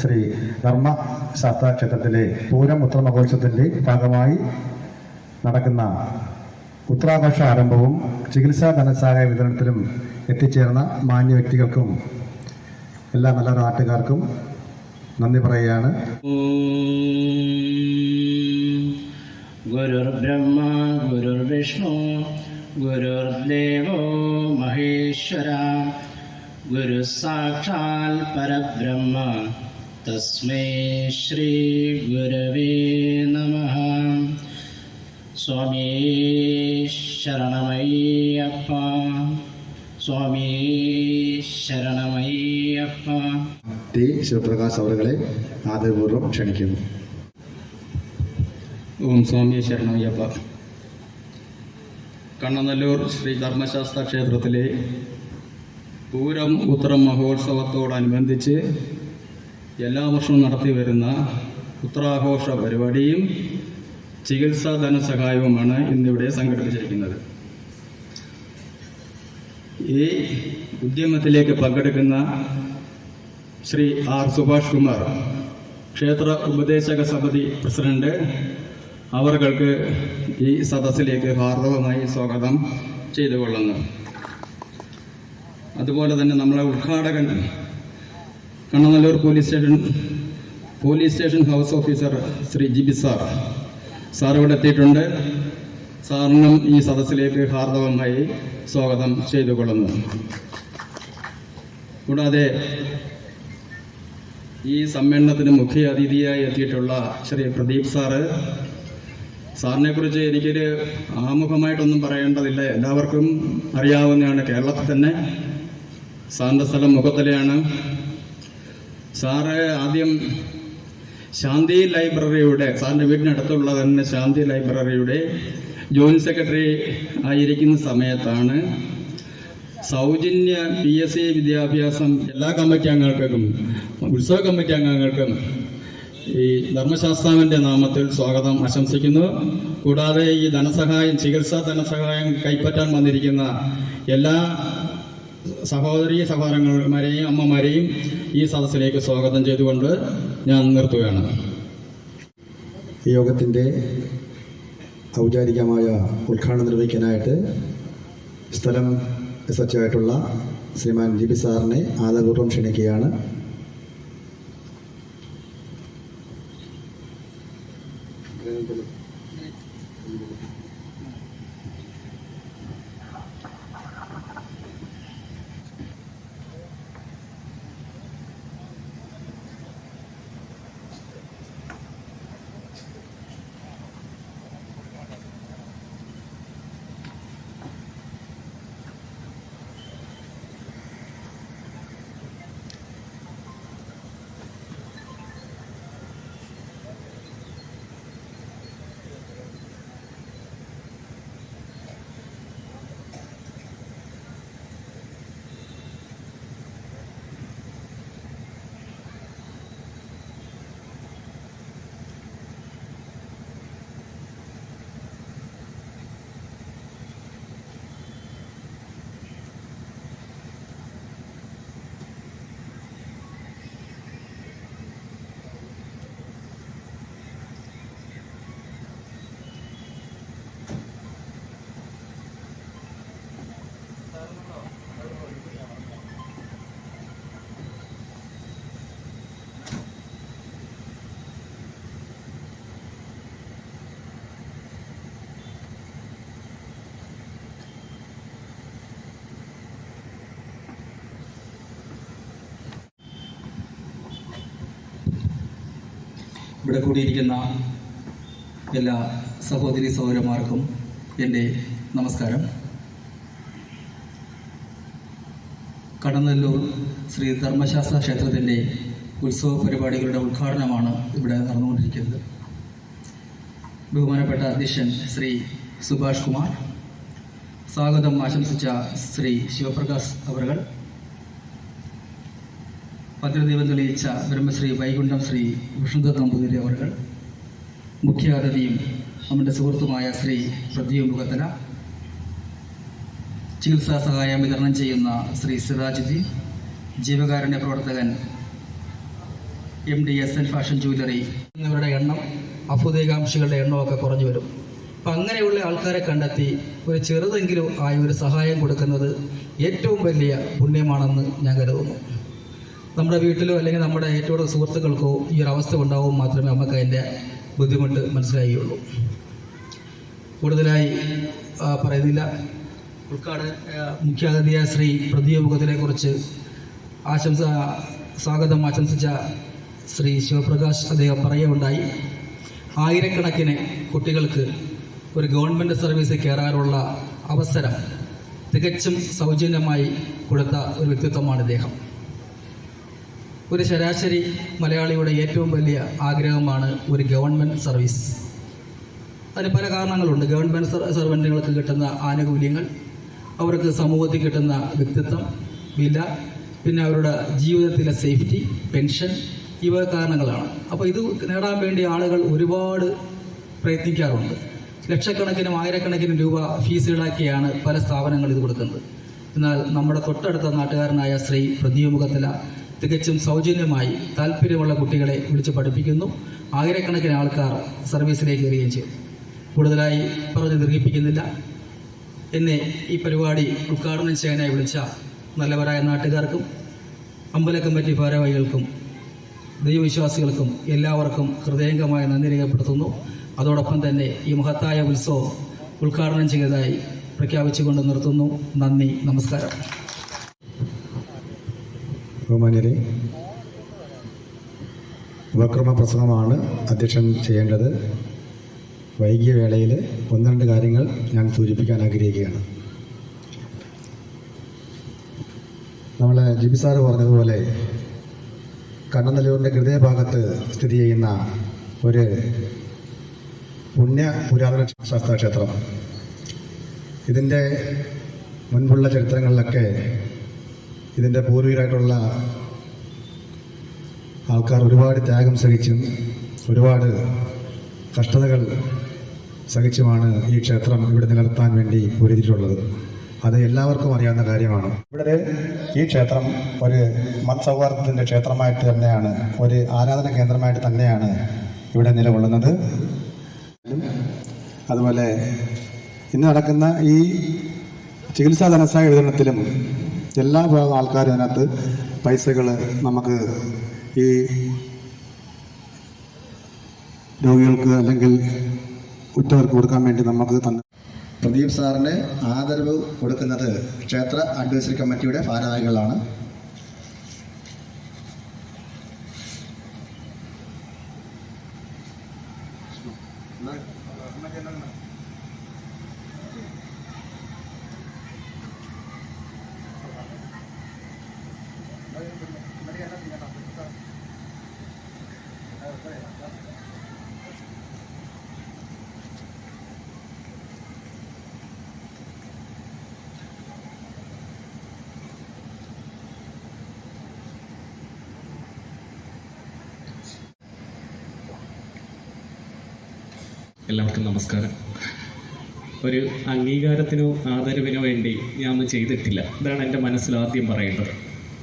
ശ്രീ ധർമ്മ ക്ഷേത്രത്തിലെ പൂരം ഉത്തരമഹോത്സവത്തിന്റെ ഭാഗമായി നടക്കുന്ന ഉത്രാഘോഷ ആരംഭവും ചികിത്സാ ധനസഹായ വിതരണത്തിലും എത്തിച്ചേർന്ന മാന്യ വ്യക്തികൾക്കും എല്ലാ നല്ല നാട്ടുകാർക്കും നന്ദി പറയുകയാണ്. ഗുരുർബ്രഹ്മ ഗുരുർവിഷ്ണു ഗുരുർദേവോ മഹേശ്വര. ഗുരു സാക്ഷാൽ പരബ്രഹ്മ. തസ്മൈ ശ്രീ ഗുരവേ നമ. സ്വാമി ശരണമയ്യപ്പ. സ്വാമി ശരണമയ്യപ്പ. ടി. ശിവപ്രകാശ് അവറുകളെ ആദരപൂർവം ക്ഷണിക്കുന്നു. ഓം സ്വാമി ശരണമയ്യപ്പ. കണ്ണനല്ലൂർ ശ്രീ ധർമ്മശാസ്ത്ര ക്ഷേത്രത്തിലെ പൂരം ഉത്തരം മഹോത്സവത്തോടനുബന്ധിച്ച് എല്ലാ വർഷവും നടത്തി വരുന്ന ഉത്തരാഘോഷ പരിപാടിയും ചികിത്സാ ധനസഹായവുമാണ് ഇന്നിവിടെ സംഘടിപ്പിച്ചിരിക്കുന്നത്. ഈ ഉദ്യമത്തിലേക്ക് പങ്കെടുക്കുന്ന ശ്രീ ആർ സുഭാഷ് കുമാർ ക്ഷേത്ര ഉപദേശക സമിതി പ്രസിഡന്റ് അവർക്ക് ഈ സദസ്സിലേക്ക് ഹാർദവമായി സ്വാഗതം ചെയ്തുകൊള്ളുന്നു. അതുപോലെ തന്നെ നമ്മളെ ഉദ്ഘാടകൻ Kannanallur police station police station house officer Shri Jibi sir. Sir ഇവിടെ എത്തിയിട്ടുണ്ട്. സാറിനും ഈ സദസ്സിലേക്ക് ഹാർദവമായി സ്വാഗതം ചെയ്തുകൊള്ളുന്നു. കൂടാതെ ഈ സമ്മേളനത്തിന് മുഖ്യ അതിഥിയായി എത്തിയിട്ടുള്ള ശ്രീ പ്രദീപ് സാറ് സാറിനെ കുറിച്ച് എനിക്കൊരു ആമുഖമായിട്ടൊന്നും പറയേണ്ടതില്ല. എല്ലാവർക്കും അറിയാവുന്നതാണ് കേരളത്തിൽ തന്നെ. സാറിന്റെ സ്ഥലം മുഖത്തലയാണ്. സാറ് ആദ്യം ശാന്തി ലൈബ്രറിയുടെ സാറിന്റെ വീടിനടുത്തുള്ള തന്നെ ശാന്തി ലൈബ്രറിയുടെ ജോയിന്റ് സെക്രട്ടറി ആയിരിക്കുന്ന സമയത്താണ് സൗജന്യ പി എസ് സി വിദ്യാഭ്യാസം എല്ലാ കമ്മിറ്റി അംഗങ്ങൾക്കും ഉത്സവ കമ്മിറ്റി അംഗങ്ങൾക്കും ഈ ധർമ്മശാസ്താവിന്റെ നാമത്തിൽ സ്വാഗതം ആശംസിക്കുന്നു. കൂടാതെ ഈ ധനസഹായം ചികിത്സാ ധനസഹായം കൈപ്പറ്റാൻ വന്നിരിക്കുന്ന എല്ലാ സഹോദരി സഹോദരന്മാരെയും അമ്മമാരെയും ഈ സദസ്സിലേക്ക് സ്വാഗതം ചെയ്തുകൊണ്ട് ഞാൻ നിർത്തുകയാണ്. യോഗത്തിന്റെ ഔപചാരികമായ ഉദ്ഘാടനം നിർവഹിക്കാനായിട്ട് സ്ഥലം സച്ചായിട്ടുള്ള ശ്രീമാൻ ജി സാറിനെ ആദരപൂർവം ക്ഷണിക്കുകയാണ്. ഇവിടെ കൂടിയിരിക്കുന്ന എല്ലാ സഹോദരി സഹോദരന്മാർക്കും എന്റെ നമസ്കാരം. കടന്നല്ലൂർ ശ്രീ ധർമ്മശാസ്ത്ര ക്ഷേത്രത്തിന്റെ ഉത്സവ പരിപാടികളുടെ ഉദ്ഘാടനമാണ് ഇവിടെ നടന്നുകൊണ്ടിരിക്കുന്നത്. ബഹുമാനപ്പെട്ട അധ്യക്ഷൻ ശ്രീ സുഭാഷ് കുമാർ സ്വാഗതം ആശംസിച്ച ശ്രീ ശിവപ്രകാശ് അവറുകൾ. ഭദ്രദീപം തെളിയിച്ച ബ്രഹ്മശ്രീ വൈകുണ്ഠം ശ്രീ വിഷ്ണുദത്ത് നമ്പൂതിരി അവർ മുഖ്യാതിഥിയും നമ്മുടെ സുഹൃത്തുമായ ശ്രീ പ്രദീപ് മുഖത്തല ചികിത്സാ സഹായം വിതരണം ചെയ്യുന്ന ശ്രീ സിറാജുദ്ദീൻ ജീവകാരുണ്യ പ്രവർത്തകൻ M D S N fashion jewellery എന്നിവരുടെ എണ്ണം അഭ്യുദയകാംക്ഷികളുടെ എണ്ണമൊക്കെ കുറഞ്ഞു വരും. അപ്പം അങ്ങനെയുള്ള ആൾക്കാരെ കണ്ടെത്തി ഒരു ചെറുതെങ്കിലും ആയ ഒരു സഹായം കൊടുക്കുന്നത് ഏറ്റവും വലിയ പുണ്യമാണെന്ന് ഞാൻ കരുതുന്നു. നമ്മുടെ വീട്ടിലോ അല്ലെങ്കിൽ നമ്മുടെ ഏറ്റവും സുഹൃത്തുക്കൾക്കോ ഈ ഒരു അവസ്ഥ ഉണ്ടാവും മാത്രമേ നമുക്ക് അതിന്റെ ബുദ്ധിമുട്ട് മനസ്സിലായുള്ളൂ. കൂടുതലായി പറയുന്നില്ല. ഉൾക്കാട് മുഖ്യാതിഥിയായ ശ്രീ പ്രതിയോഗത്തിനെ കുറിച്ച് ആശംസ സ്വാഗതം ആശംസിച്ച ശ്രീ ശിവപ്രകാശ് അദ്ദേഹം പറയുകയുണ്ടായി. ആയിരക്കണക്കിന് കുട്ടികൾക്ക് ഒരു ഗവൺമെന്റ് സർവീസിൽ കയറാനുള്ള അവസരം തികച്ചും സൗജന്യമായി കൊടുത്ത ഒരു വ്യക്തിത്വമാണ് ഇദ്ദേഹം. ഒരു ശരാശരി മലയാളിയുടെ ഏറ്റവും വലിയ ആഗ്രഹമാണ് ഒരു ഗവൺമെന്റ് സർവീസ്. അതിന് പല കാരണങ്ങളുണ്ട്. ഗവൺമെന്റ് സർവന്റുകൾക്ക് കിട്ടുന്ന ആനുകൂല്യങ്ങൾ അവർക്ക് സമൂഹത്തിൽ കിട്ടുന്ന വ്യക്തിത്വം വില പിന്നെ അവരുടെ ജീവിതത്തിലെ സേഫ്റ്റി പെൻഷൻ ഇവ കാരണങ്ങളാണ്. അപ്പോൾ ഇത് നേടാൻ വേണ്ടി ആളുകൾ ഒരുപാട് പ്രയത്നിക്കാറുണ്ട്. ലക്ഷക്കണക്കിനും ആയിരക്കണക്കിനും രൂപ ഫീസ് ഈടാക്കിയാണ് പല സ്ഥാപനങ്ങൾ ഇത് കൊടുക്കുന്നത്. എന്നാൽ നമ്മുടെ തൊട്ടടുത്ത നാട്ടുകാരനായ ശ്രീ പ്രദീപമുഖത്തില തികച്ചും സൗജന്യമായി താല്പര്യമുള്ള കുട്ടികളെ വിളിച്ച് പഠിപ്പിക്കുന്നു. ആയിരക്കണക്കിന് ആൾക്കാർ സർവീസിലേക്ക് കയറുകയും ചെയ്യും കൂടുതലായി പറഞ്ഞ് ദീർഘിപ്പിക്കുന്നില്ല. എന്നെ ഈ പരിപാടി ഉദ്ഘാടനം ചെയ്യാനായി വിളിച്ച നല്ലവരായ നാട്ടുകാർക്കും അമ്പല കമ്മിറ്റി ഭാരവാഹികൾക്കും ദൈവവിശ്വാസികൾക്കും എല്ലാവർക്കും ഹൃദയംഗമായ നന്ദി രേഖപ്പെടുത്തുന്നു. അതോടൊപ്പം തന്നെ ഈ മഹത്തായ ഉത്സവം ഉദ്ഘാടനം ചെയ്തതായി പ്രഖ്യാപിച്ചുകൊണ്ട് നിർത്തുന്നു. നന്ദി നമസ്കാരം. ബഹുമാന്യരെ ഉപക്രമ പ്രസംഗമാണ് അധ്യക്ഷൻ ചെയ്യേണ്ടത്. വൈകിയ വേളയിൽ ഒന്ന് രണ്ട് കാര്യങ്ങൾ ഞാൻ സൂചിപ്പിക്കാൻ ആഗ്രഹിക്കുകയാണ്. നമ്മൾ ജിബി സാറ് പറഞ്ഞതുപോലെ കണ്ണനല്ലൂരിന്റെ ഹൃദയഭാഗത്ത് സ്ഥിതി ചെയ്യുന്ന ഒരു പുണ്യ പുരാതന ശാസ്ത്ര ക്ഷേത്രം ഇതിന്റെ മുൻപുള്ള ചരിത്രങ്ങളിലൊക്കെ ഇതിന്റെ പൂർവികരായിട്ടുള്ള ആൾക്കാർ ഒരുപാട് ത്യാഗം സഹിച്ചും ഒരുപാട് കഷ്ടതകൾ സഹിച്ചുമാണ് ഈ ക്ഷേത്രം ഇവിടെ നിലനിർത്താൻ വേണ്ടി ഒരുതിയിട്ടുള്ളത് അത് എല്ലാവർക്കും അറിയാവുന്ന കാര്യമാണ്. ഇവിടെ ഈ ക്ഷേത്രം ഒരു മത്സൗഹാർദ്ദത്തിന്റെ ക്ഷേത്രമായിട്ട് തന്നെയാണ് ഒരു ആരാധന കേന്ദ്രമായിട്ട് തന്നെയാണ് ഇവിടെ നിലകൊള്ളുന്നത്. അതുപോലെ ഇന്ന് നടക്കുന്ന ഈ ചികിത്സാ ധനസഹായ വിതരണത്തിലും എല്ലാ ഭാഗം ആൾക്കാരും അതിനകത്ത് പൈസകൾ നമുക്ക് ഈ രോഗികൾക്ക് അല്ലെങ്കിൽ ഉറ്റവർക്ക് കൊടുക്കാൻ വേണ്ടി നമുക്ക് തന്നെ പ്രദീപ് സാറിന് ആദരവ് കൊടുക്കുന്നത് ക്ഷേത്ര അഡ്വൈസറി കമ്മിറ്റിയുടെ ഭാരവാഹികളാണ്. എല്ലാവർക്കും നമസ്കാരം. ഒരു അംഗീകാരത്തിനോ ആദരവിനോ വേണ്ടി ഞാൻ ഒന്നും ചെയ്തിട്ടില്ല. ഇതാണ് എന്റെ മനസ്സിൽ ആദ്യം പറയേണ്ടത്.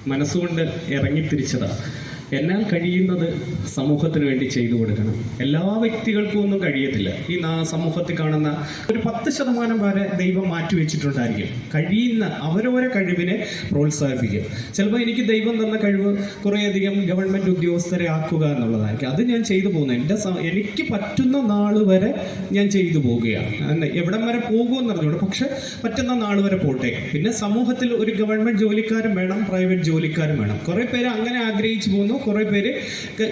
മനസ്സുകൊണ്ട് ഇറങ്ങിത്തിരിച്ചതാ. എന്നാൽ കഴിയുന്നത് സമൂഹത്തിന് വേണ്ടി ചെയ്തു കൊടുക്കണം. എല്ലാ വ്യക്തികൾക്കും ഒന്നും കഴിയത്തില്ല. ഈ സമൂഹത്തിൽ കാണുന്ന ഒരു പത്ത് ശതമാനം വരെ ദൈവം മാറ്റിവെച്ചിട്ടുണ്ടായിരിക്കും കഴിയുന്ന അവരോരെ കഴിവിനെ പ്രോത്സാഹിപ്പിക്കും. ചിലപ്പോൾ എനിക്ക് ദൈവം തന്ന കഴിവ് കുറേയധികം ഗവൺമെന്റ് ഉദ്യോഗസ്ഥരെ ആക്കുക എന്നുള്ളതായിരിക്കും. അത് ഞാൻ ചെയ്തു പോകുന്നത് എന്റെ എനിക്ക് പറ്റുന്ന നാൾ വരെ ഞാൻ ചെയ്തു പോവുകയാണ് എവിടം വരെ പോകുമെന്ന് അറിഞ്ഞൂടെ പക്ഷെ പറ്റുന്ന നാൾ വരെ പോട്ടെ. പിന്നെ സമൂഹത്തിൽ ഒരു ഗവൺമെന്റ് ജോലിക്കാരും വേണം പ്രൈവറ്റ് ജോലിക്കാരും വേണം. കുറേ പേര് അങ്ങനെ ആഗ്രഹിച്ചു പോകുന്നു. കുറേ പേര്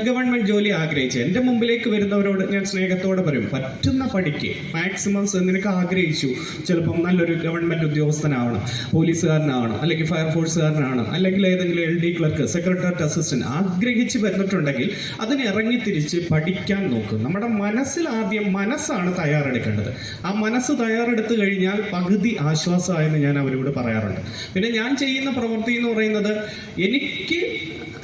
ഗവൺമെന്റ് ജോലി ആഗ്രഹിച്ചു. എന്റെ മുമ്പിലേക്ക് വരുന്നവരോട് ഞാൻ സ്നേഹത്തോടെ പറയും പറ്റുന്ന പഠിക്ക് മാക്സിമം നിനക്ക് ആഗ്രഹിച്ചു. ചിലപ്പം നല്ലൊരു ഗവൺമെന്റ് ഉദ്യോഗസ്ഥനാവണം പോലീസുകാരനാവണം അല്ലെങ്കിൽ ഫയർഫോഴ്സുകാരനാണ് അല്ലെങ്കിൽ ഏതെങ്കിലും L D clerk secretary assistant ആഗ്രഹിച്ച് വന്നിട്ടുണ്ടെങ്കിൽ അതിന് ഇറങ്ങിത്തിരിച്ച് പഠിക്കാൻ നോക്കും. നമ്മുടെ മനസ്സിൽ ആദ്യം മനസ്സാണ് തയ്യാറെടുക്കേണ്ടത്. ആ മനസ്സ് തയ്യാറെടുത്ത് കഴിഞ്ഞാൽ പകുതി ആശ്വാസമായെന്ന് ഞാൻ അവരോട് പറയാറുണ്ട്. പിന്നെ ഞാൻ ചെയ്യുന്ന പ്രവൃത്തി എന്ന് പറയുന്നത് എനിക്ക്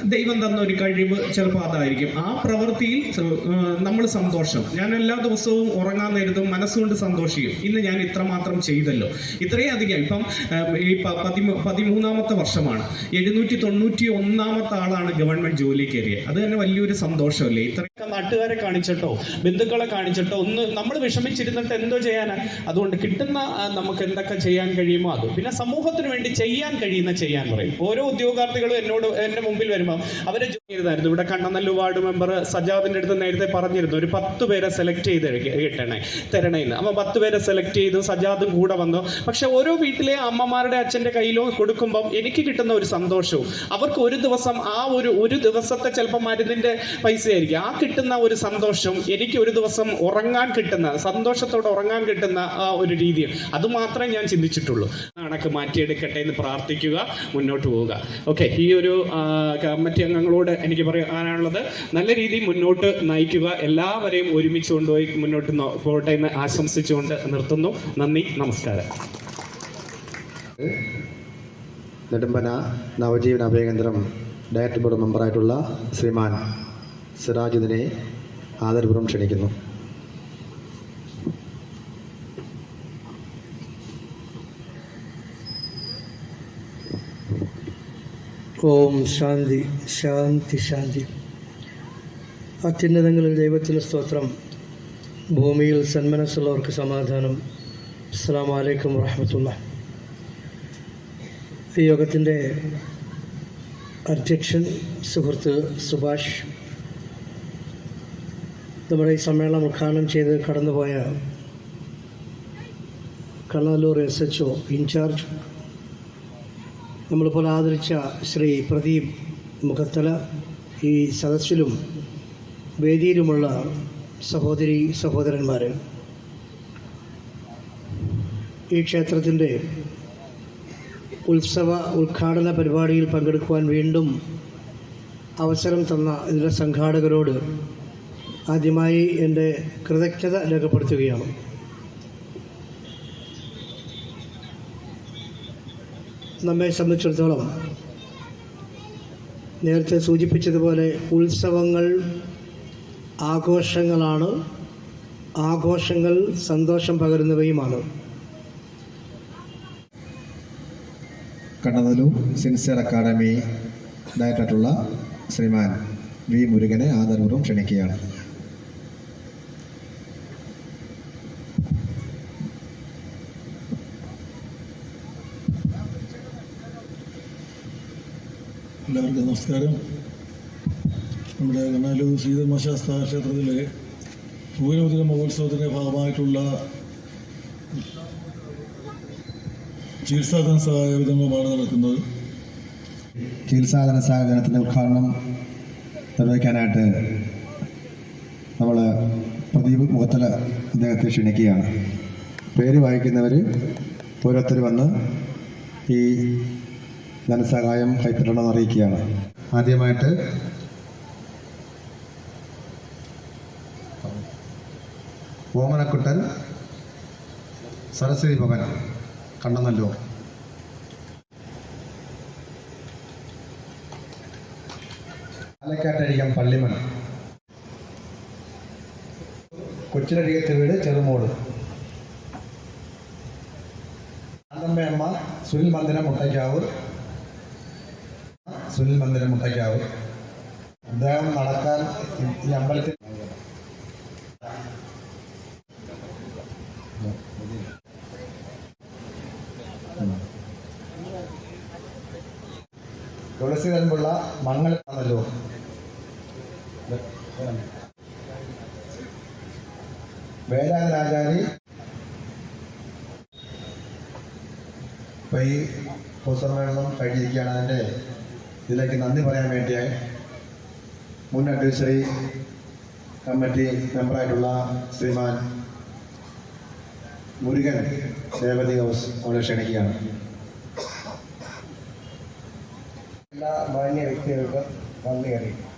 ദൈവം തന്ന ഒരു കഴിവ് ചിലപ്പോൾ അതായിരിക്കും. ആ പ്രവൃത്തിയിൽ നമ്മൾ സന്തോഷം. ഞാൻ എല്ലാ ദിവസവും ഉറങ്ങാൻ നേരത്തും മനസ്സുകൊണ്ട് സന്തോഷിക്കും. ഇന്ന് ഞാൻ ഇത്രമാത്രം ചെയ്തല്ലോ. ഇത്രയും അധികം. ഇപ്പം ഈ പതിമൂ- പതിമൂന്നാമത്തെ വർഷമാണ്. എഴുന്നൂറ്റി തൊണ്ണൂറ്റി ഒന്നാമത്തെ ആളാണ് ഗവൺമെന്റ് ജോലി കയറിയത്. അത് തന്നെ വലിയൊരു സന്തോഷമല്ലേ? ഇത്രയൊക്കെ നാട്ടുകാരെ കാണിച്ചിട്ടോ ബന്ധുക്കളെ കാണിച്ചിട്ടോ ഒന്ന് നമ്മൾ വിഷമിച്ചിരുന്നിട്ട് എന്തോ ചെയ്യാനാ? അതുകൊണ്ട് കിട്ടുന്ന നമുക്ക് എന്തൊക്കെ ചെയ്യാൻ കഴിയുമോ അത്. പിന്നെ സമൂഹത്തിന് വേണ്ടി ചെയ്യാൻ കഴിയുന്ന ചെയ്യാൻ പറയും. ഓരോ ഉദ്യോഗാർത്ഥികളും എന്നോട് എന്റെ മുമ്പിൽ വരുമ്പോൾ അവരെ ചെയ്തായിരുന്നു. ഇവിടെ കണ്ണനല്ലു വാർഡ് മെമ്പർ സജാദിന്റെ അടുത്ത് നേരത്തെ പറഞ്ഞിരുന്നു ഒരു പത്ത് പേരെ സെലക്ട് ചെയ്ത് കിട്ടണേ തരണേന്ന്. അപ്പൊ പത്ത് പേരെ സെലക്ട് ചെയ്തു സജാദും കൂടെ വന്നു. പക്ഷെ ഓരോ വീട്ടിലെ അമ്മമാരുടെ അച്ഛന്റെ കയ്യിലോ കൊടുക്കുമ്പോൾ എനിക്ക് കിട്ടുന്ന ഒരു സന്തോഷവും അവർക്ക് ഒരു ദിവസം ആ ഒരു ഒരു ദിവസത്തെ ചിലപ്പോൾ മരുന്നിന്റെ പൈസ ആയിരിക്കും ആ ഒരു സന്തോഷം എനിക്ക് ഒരു ദിവസം ഉറങ്ങാൻ കിട്ടുന്ന സന്തോഷത്തോടെ ഉറങ്ങാൻ കിട്ടുന്ന ആ ഒരു രീതി അത് മാത്രമേ ഞാൻ ചിന്തിച്ചിട്ടുള്ളൂ. കണക്ക് മാറ്റിയെടുക്കട്ടെ എന്ന് പ്രാർത്ഥിക്കുക മുന്നോട്ട് പോവുക. ഓക്കെ ഈ ഒരു കമ്മിറ്റി അംഗങ്ങളോട് എനിക്ക് പറയാനുള്ളത് നല്ല രീതിയിൽ മുന്നോട്ട് നയിക്കുക. എല്ലാവരെയും ഒരുമിച്ച് കൊണ്ടുപോയി മുന്നോട്ട് പോകട്ടെ എന്ന് ആശംസിച്ചുകൊണ്ട് നിർത്തുന്നു. നന്ദി നമസ്കാരം. നെടുമ്പന നവജീവന അഭയകേന്ദ്രം ഡയറക്ടർ ബോർഡ് മെമ്പറായിട്ടുള്ള ശ്രീമാൻ സിറാജുദ്ദിനെ ആദരപൂർവം ക്ഷണിക്കുന്നു. ഓം ശാന്തി ശാന്തി ശാന്തി. അത്യുന്നതങ്ങളിൽ ദൈവത്തിന് സ്തോത്രം. ഭൂമിയിൽ സന്മനസ്സുള്ളവർക്ക് സമാധാനം. അസ്സാം വലൈക്കും വറഹമത്തുള്ള ഈ യോഗത്തിന്റെ അധ്യക്ഷൻ സുഹൃത്ത് സുഭാഷ് നമ്മുടെ ഈ സമ്മേളനം ഉദ്ഘാടനം ചെയ്ത് കടന്നുപോയ Kannallur S H O incharge നമ്മളിപ്പോൾ ആദരിച്ച ശ്രീ പ്രദീപ് മുഖത്തല ഈ സദസ്സിലും വേദിയിലുമുള്ള സഹോദരി സഹോദരന്മാർ ഈ ക്ഷേത്രത്തിന്റെ ഉത്സവ ഉദ്ഘാടന പരിപാടിയിൽ പങ്കെടുക്കുവാൻ വീണ്ടും അവസരം തന്ന ഇതിന്റെ സംഘാടകരോട് ആദ്യമായി എന്റെ കൃതജ്ഞത രേഖപ്പെടുത്തുകയാണ്. നമ്മെ സംബന്ധിച്ചിടത്തോളം നേരത്തെ സൂചിപ്പിച്ചതുപോലെ ഉത്സവങ്ങൾ ആഘോഷങ്ങളാണ്. ആഘോഷങ്ങൾ സന്തോഷം പകരുന്നവയുമാണ്. കണ്ണനല്ലൂർ സിൻസിയർ അക്കാദമി ഡയറക്ടറായിട്ടുള്ള ശ്രീമാൻ വി മുരുകനെ ആദരപൂർവം ക്ഷണിക്കുകയാണ്. എല്ലാവർക്കും നമസ്കാരം. നമ്മുടെ കണ്ണാലൂർ ശ്രീധർമ്മശാസ്ത്ര ക്ഷേത്രത്തിലെ പൂരമുദ്ര മഹോത്സവത്തിന്റെ ഭാഗമായിട്ടുള്ള ചികിത്സാധന സഹായമാണ് നടക്കുന്നത് ചികിത്സാധന സഹകരണത്തിന്റെ ഉദ്ഘാടനം നിർവഹിക്കാനായിട്ട് നമ്മൾ പ്രദീപ് മുഖത്തല അദ്ദേഹത്തെ ക്ഷണിക്കുകയാണ്. പേര് വായിക്കുന്നവർ ഓരോരുത്തർ വന്ന് ഈ ധനസഹായം കൈപ്പറ്റണമെന്ന് അറിയിക്കുകയാണ്. ആദ്യമായിട്ട് ഓമനക്കുട്ടൻ സരസ്വതി ഭവൻ കണ്ണനല്ലൂർ. പാലക്കാട്ടഴികം പള്ളിമൺ. കൊച്ചിനഴികത്തെ വീട് ചെറുമോട്. അമ്മ സുനിൽ മന്ദിരം മുട്ടയ്ക്കാവ് സുനിൽ മന്ദിരം മുട്ടയ്ക്കാവ് അദ്ദേഹം നടക്കാൻ ഈ അമ്പലത്തിൽ തുളസീധരൻ പിള്ള മങ്ങളാണല്ലോ വേദാചാരി ഇപ്പൊ ഈ പൊതുസമ്മേളനം കഴിഞ്ഞിരിക്കുകയാണ്. അതിന്റെ ഇതിലേക്ക് നന്ദി പറയാൻ വേണ്ടിയായി മുൻ അഡ്വൈസറി കമ്മിറ്റി മെമ്പറായിട്ടുള്ള ശ്രീമാൻ മുരുകൻ രേവതി ഹൗസ് അവളെ ക്ഷണിക്കുകയാണ്. എല്ലാ മാന്യ വ്യക്തികൾക്കും നന്ദി അറിയിക്കും